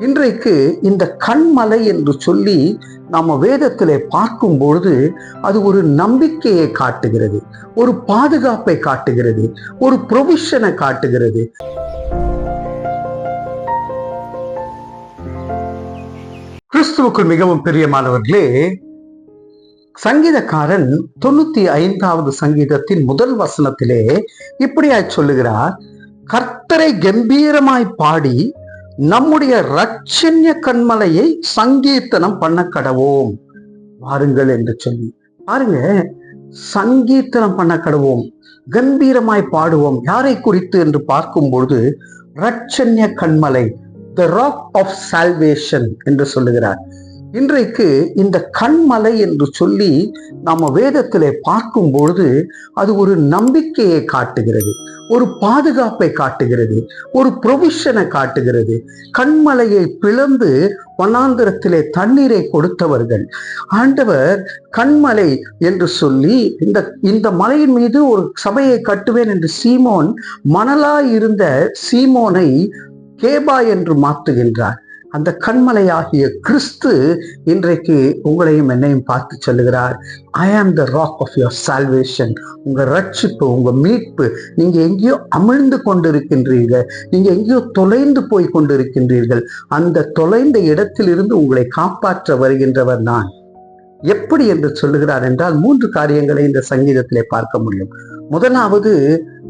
இன்றைக்கு இந்த கண்மலை என்று சொல்லி நம்ம வேதத்திலே பார்க்கும் பொழுது அது ஒரு நம்பிக்கையை காட்டுகிறது ஒரு பாதுகாப்பை காட்டுகிறது ஒரு ப்ரொவிஷனை காட்டுகிறது. கிறிஸ்துவுக்கு மிகவும் பிரியமானவர்களே சங்கீதக்காரன் தொண்ணூத்தி ஐந்தாவது சங்கீதத்தின் முதல் வசனத்திலே இப்படியாய் சொல்லுகிறார் கர்த்தரை கம்பீரமாய் பாடி நம்முடைய ரட்சண்ய கண்மலையை சங்கீர்த்தனம் பண்ண கடவோம். வாருங்கள் என்று சொல்லி. பாருங்க சங்கீர்த்தனம் பண்ண கடவோம். கம்பீரமாய் பாடுவோம். யாரை குறித்து என்று பார்க்கும் பொழுது ரட்சண்ய கண்மலை த ராக் ஆஃப் சால்வேஷன் என்று சொல்லுகிறார். இன்றைக்கு இந்த கண்மலை என்று சொல்லி நம்ம வேதத்திலே பார்க்கும் பொழுது அது ஒரு நம்பிக்கையை காட்டுகிறது ஒரு பாதுகாப்பை காட்டுகிறது ஒரு ப்ரொவிஷனை காட்டுகிறது. கண்மலையை பிளந்து வனாந்திரத்திலே தண்ணீரை கொடுத்தவர்கள். ஆண்டவர் கண்மலை என்று சொல்லி இந்த இந்த மலையின் மீது ஒரு சபையை கட்டுவேன் என்று சீமோன் மணலாய் இருந்த சீமோனை கேபா என்று மாற்றுகின்றார் அந்த கண்மலையாகிய கிறிஸ்து இன்றைக்கு உங்களையும் என்னையும் பார்த்து சொல்லுகிறார். I am the rock of your salvation உங்கள் ரட்சிப்பு உங்கள் மீட்பு நீங்க எங்கேயோ அமிழ்ந்து கொண்டிருக்கின்றீர்கள். நீங்கள் எங்கேயோ தொலைந்து போய் கொண்டிருக்கின்றீர்கள். அந்த தொலைந்த இடத்திலிருந்து உங்களை காப்பாற்ற வருகின்றவர் நான். எப்படி என்று சொல்லுகிறார் என்றால் மூன்று காரியங்களை இந்த சங்கீதத்திலே பார்க்க முடியும். முதலாவது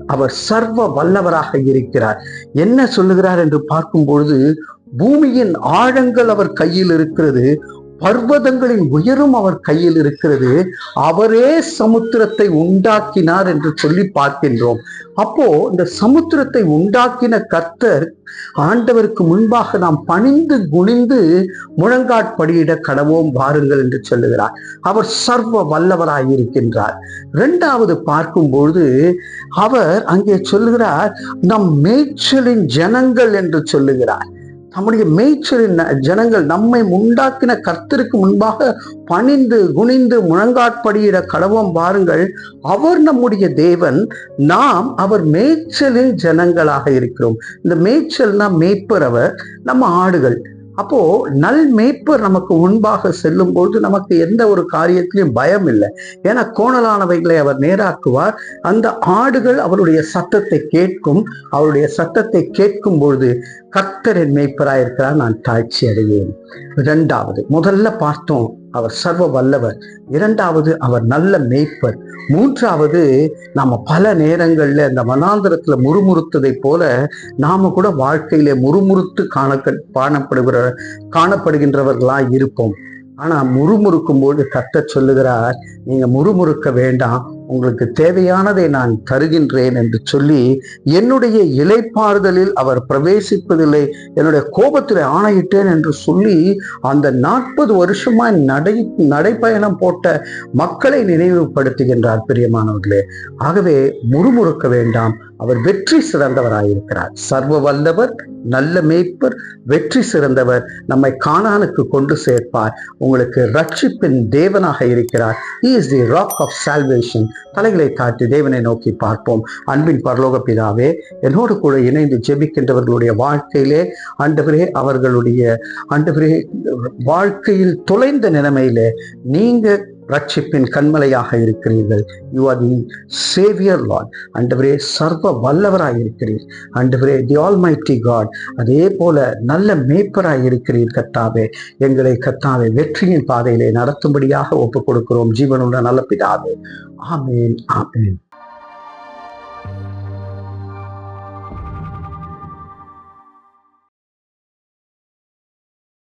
அவர் சர்வ வல்லவராக இருக்கிறார். என்ன சொல்லுகிறார் என்று பார்க்கும் பொழுது பூமியின் ஆழங்கள் அவர் கையில் இருக்கிறது பர்வதங்களின் உயரும் அவர் கையில் இருக்கிறது. அவரே சமுத்திரத்தை உண்டாக்கினார் என்று சொல்லி பார்க்கின்றோம். அப்போ இந்த சமுத்திரத்தை உண்டாக்கின கர்த்தர் ஆண்டவருக்கு முன்பாக நாம் பணிந்து குனிந்து முழங்காட்படியிட கடவோம் வாருங்கள் என்று சொல்லுகிறார். அவர் சர்வ வல்லவராய் இருக்கின்றார். இரண்டாவது பார்க்கும் பொழுது அவர் அங்கே சொல்லுகிறார் நம் மேய்ச்சலின் ஜனங்கள் என்று சொல்லுகிறார். நம்முடைய மேய்ச்சலின் ஜனங்கள் நம்மை உண்டாக்கின கர்த்தருக்கு முன்பாக பணிந்து குனிந்து முழங்காட்படியிட கடவம் பாருங்கள் அவர் நம்முடைய தேவன் நாம் அவர் மேய்ச்சலின் ஜனங்களாக இருக்கிறோம். இந்த மேய்ச்சல்னா மேய்ப்பர் அவர் நம்ம ஆடுகள். அப்போ நல் மேய்ப்பர் நமக்கு முன்பாக செல்லும் பொழுது நமக்கு எந்த ஒரு காரியத்திலையும் பயம் இல்லை. ஏன்னா கோணலானவைகளை அவர் நேராக்குவார். அந்த ஆடுகள் அவருடைய சத்தத்தை கேட்கும். அவருடைய சத்தத்தை கேட்கும் பொழுது கர்த்தரின் மேய்ப்பராயிருக்கிறார். நான் தாழ்ச்சி அடைவேன் இரண்டாவது முதல்ல பார்த்தோம். அவர் சர்வ வல்லவர் இரண்டாவது அவர் நல்ல மேய்ப்பர். மூன்றாவது நாம பல நேரங்கள்ல இந்த வனாந்திரத்துல முறுமுறுத்ததை போல நாம கூட வாழ்க்கையில முறுமுறுத்து காண காணப்படுகிற காணப்படுகின்றவர்களா இருப்போம். ஆனா முறுமுறுக்கும் போது கத்த சொல்லுகிறார் நீங்க முறுமுறுக்க வேண்டாம். உங்களுக்கு தேவையானதை நான் தருகின்றேன் என்று சொல்லி என்னுடைய இலைப்பாறுதலில் அவர் பிரவேசிப்பதில்லை. என்னுடைய கோபத்தில் ஆணையிட்டேன் என்று சொல்லி அந்த நாற்பது வருஷமாய் நடை நடைப்பயணம் போட்ட மக்களை நினைவுபடுத்துகின்றார் பிரியமானவர்களே. ஆகவே முறுமுறுக்க வேண்டாம். அவர் வெற்றி சிறந்தவராயிருக்கிறார். சர்வ வல்லவர் நல்ல மேய்ப்பர் வெற்றி சிறந்தவர் நம்மை காணானுக்கு கொண்டு சேர்ப்பார். உங்களுக்கு ரட்சிப்பின் தேவனாக இருக்கிறார். Is the rock of salvation தலைகளை காட்டி தேவனை நோக்கி பார்ப்போம். அன்பின் பரலோக பிதாவே என்னோடு கூட இணைந்து ஜெபிக்கின்றவர்களுடைய வாழ்க்கையிலே ஆண்டவரே அவர்களுடைய ஆண்டவரே வாழ்க்கையில் தொலைந்த நிலைமையிலே நீங்கள் ரட்சிப்பின் கண்மலையாக இருக்கிறீர்கள். You are the saviour Lord அண்டவரே சர்வ வல்லவராய் இருக்கிறீர். அண்டவரே தி ஆல் மைட்டி காட் அதே போல நல்ல மேய்ப்பராய் இருக்கிறீர் கத்தாவே எங்களை கத்தாவே வெற்றியின் பாதையிலே நடத்தும்படியாக ஒப்புக் கொடுக்கிறோம் ஜீவனுள்ள நல்ல பிதாவே. ஆமேன் ஆமேன்.